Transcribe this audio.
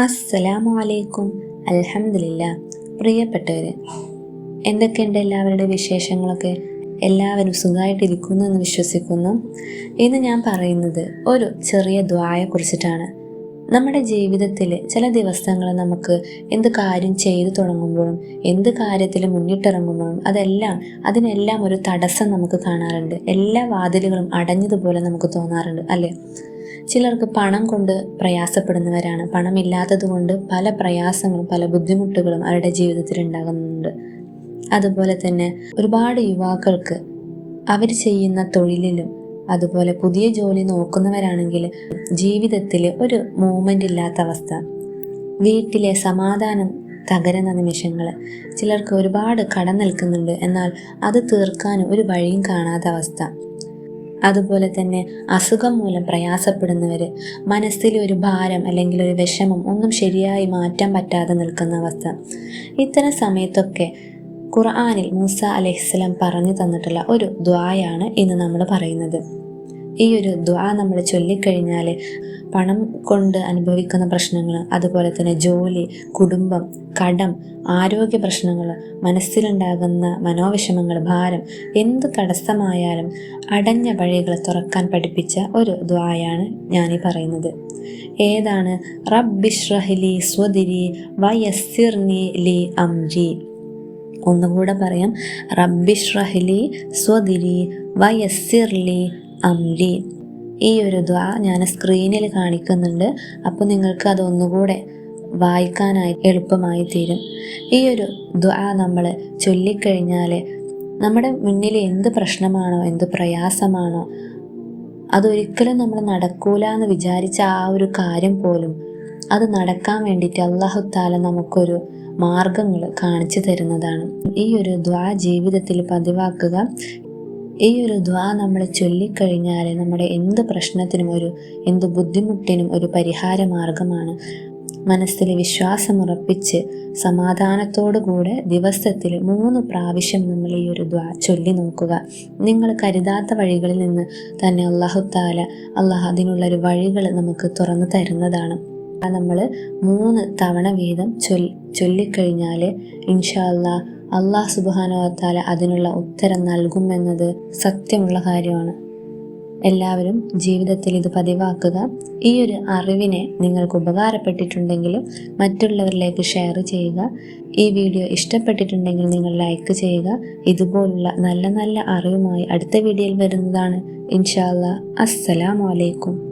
അസ്സലാമു അലൈക്കും അലഹമില്ല പ്രിയപ്പെട്ടവര് എന്തൊക്കെയുണ്ട് എല്ലാവരുടെ വിശേഷങ്ങളൊക്കെ? എല്ലാവരും സുഖമായിട്ടിരിക്കുന്നു എന്ന് വിശ്വസിക്കുന്നു. ഇന്ന് ഞാൻ പറയുന്നത് ഒരു ചെറിയ ദ്വായെ കുറിച്ചിട്ടാണ്. നമ്മുടെ ജീവിതത്തിൽ ചില ദിവസങ്ങൾ നമുക്ക് എന്ത് കാര്യം ചെയ്തു തുടങ്ങുമ്പോഴും എന്ത് കാര്യത്തിൽ മുന്നിട്ടിറങ്ങുമ്പോഴും അതെല്ലാം അതിനെല്ലാം ഒരു തടസ്സം നമുക്ക് കാണാറുണ്ട്. എല്ലാ വാതിലുകളും അടഞ്ഞതുപോലെ നമുക്ക് തോന്നാറുണ്ട് അല്ലേ? ചിലർക്ക് പണം കൊണ്ട് പ്രയാസപ്പെടുന്നവരാണ്. പണമില്ലാത്തത് കൊണ്ട് പല പ്രയാസങ്ങളും പല ബുദ്ധിമുട്ടുകളും അവരുടെ ജീവിതത്തിൽ ഉണ്ടാകുന്നുണ്ട്. അതുപോലെ തന്നെ ഒരുപാട് യുവാക്കൾക്ക് അവർ ചെയ്യുന്ന തൊഴിലിലും അതുപോലെ പുതിയ ജോലി നോക്കുന്നവരാണെങ്കിൽ ജീവിതത്തിൽ ഒരു മൂമെന്റ് ഇല്ലാത്ത അവസ്ഥ. വീട്ടിലെ സമാധാനം തകരുന്ന നിമിഷങ്ങൾ ചിലർക്ക് ഒരുപാട് കടം നിൽക്കുന്നുണ്ട്. എന്നാൽ അത് തീർക്കാൻ ഒരു വഴിയും കാണാത്ത അവസ്ഥ. അതുപോലെ തന്നെ അസുഖം മൂലം പ്രയാസപ്പെടുന്നവർ മനസ്സിൽ ഒരു ഭാരം അല്ലെങ്കിൽ ഒരു വിഷമം ഒന്നും ശരിയായി മാറ്റാൻ പറ്റാതെ നിൽക്കുന്ന അവസ്ഥ. ഇത്തരം സമയത്തൊക്കെ ഖുർആാനിൽ മൂസ അലഹിസ്ലാം പറഞ്ഞു തന്നിട്ടുള്ള ഒരു ദ്വായാണ് ഇന്ന് നമ്മൾ പറയുന്നത്. ഈ ഒരു ദ്വാ നമ്മൾ ചൊല്ലിക്കഴിഞ്ഞാൽ പണം കൊണ്ട് അനുഭവിക്കുന്ന പ്രശ്നങ്ങൾ അതുപോലെ തന്നെ ജോലി കുടുംബം കടം ആരോഗ്യ പ്രശ്നങ്ങൾ മനസ്സിലുണ്ടാകുന്ന മനോവിഷമങ്ങൾ ഭാരം എന്ത് തടസ്സമായാലും അടഞ്ഞ വഴികൾ തുറക്കാൻ പഠിപ്പിച്ച ഒരു ദ്വായാണ് ഞാനീ പറയുന്നത്. ഏതാണ്? റബ്ബിഷ്റഹ്ലി സ്വദിരി വയസ്സിർനി ലി അംരി. ഒന്നുകൂടെ പറയാം. റബ്ബിഷ്റഹ്ലി സ്വദിരി വയസ്സിർലി അംരി ഈ ഒരു ദ്വാ ഞാൻ സ്ക്രീനിൽ കാണിക്കുന്നുണ്ട്. അപ്പോൾ നിങ്ങൾക്ക് അതൊന്നുകൂടെ വായിക്കാനായി എളുപ്പമായി തീരും. ഈ ഒരു ദ്വാ നമ്മൾ ചൊല്ലിക്കഴിഞ്ഞാൽ നമ്മുടെ മുന്നിൽ എന്ത് പ്രശ്നമാണോ എന്ത് പ്രയാസമാണോ അതൊരിക്കലും നമ്മൾ നടക്കൂല എന്ന് വിചാരിച്ച ആ ഒരു കാര്യം പോലും അത് നടക്കാൻ വേണ്ടിയിട്ട് അള്ളാഹു താല നമുക്കൊരു മാർഗങ്ങൾ കാണിച്ചു തരുന്നതാണ്. ഈ ഒരു ദ്വാ ജീവിതത്തിൽ പതിവാക്കുക. ഈ ഒരു ദ്വാ നമ്മൾ ചൊല്ലിക്കഴിഞ്ഞാൽ നമ്മുടെ എന്ത് പ്രശ്നത്തിനും ഒരു എന്ത് ബുദ്ധിമുട്ടിനും ഒരു പരിഹാര മാർഗമാണ് മനസ്സിൽ വിശ്വാസമുറപ്പിച്ച് സമാധാനത്തോടുകൂടെ ദിവസത്തിൽ മൂന്ന് പ്രാവശ്യം നമ്മൾ ഈ ഒരു ദ്വാ ചൊല്ലി നോക്കുക. നിങ്ങൾ കരുതാത്ത വഴികളിൽ നിന്ന് തന്നെ അള്ളാഹു താല അള്ളാഹ് അതിനുള്ളൊരു വഴികൾ നമുക്ക് തുറന്നു തരുന്നതാണ്. നമ്മൾ മൂന്ന് തവണ വീതം ചൊല്ലി ചൊല്ലിക്കഴിഞ്ഞാൽ ഇൻഷാ അള്ളാഹ് അള്ളാഹ് സുബാനുവത്താല അതിനുള്ള ഉത്തരം നൽകുമെന്നത് സത്യമുള്ള കാര്യമാണ്. എല്ലാവരും ജീവിതത്തിൽ ഇത് പതിവാക്കുക. ഈ ഒരു അറിവിനെ നിങ്ങൾക്ക് ഉപകാരപ്പെട്ടിട്ടുണ്ടെങ്കിലും മറ്റുള്ളവരിലേക്ക് ഷെയർ ചെയ്യുക. ഈ വീഡിയോ ഇഷ്ടപ്പെട്ടിട്ടുണ്ടെങ്കിൽ നിങ്ങൾ ലൈക്ക് ചെയ്യുക. ഇതുപോലുള്ള നല്ല നല്ല അറിവുമായി അടുത്ത വീഡിയോയിൽ വരുന്നതാണ്. ഇൻഷാല്ല അസ്സലാമലൈക്കും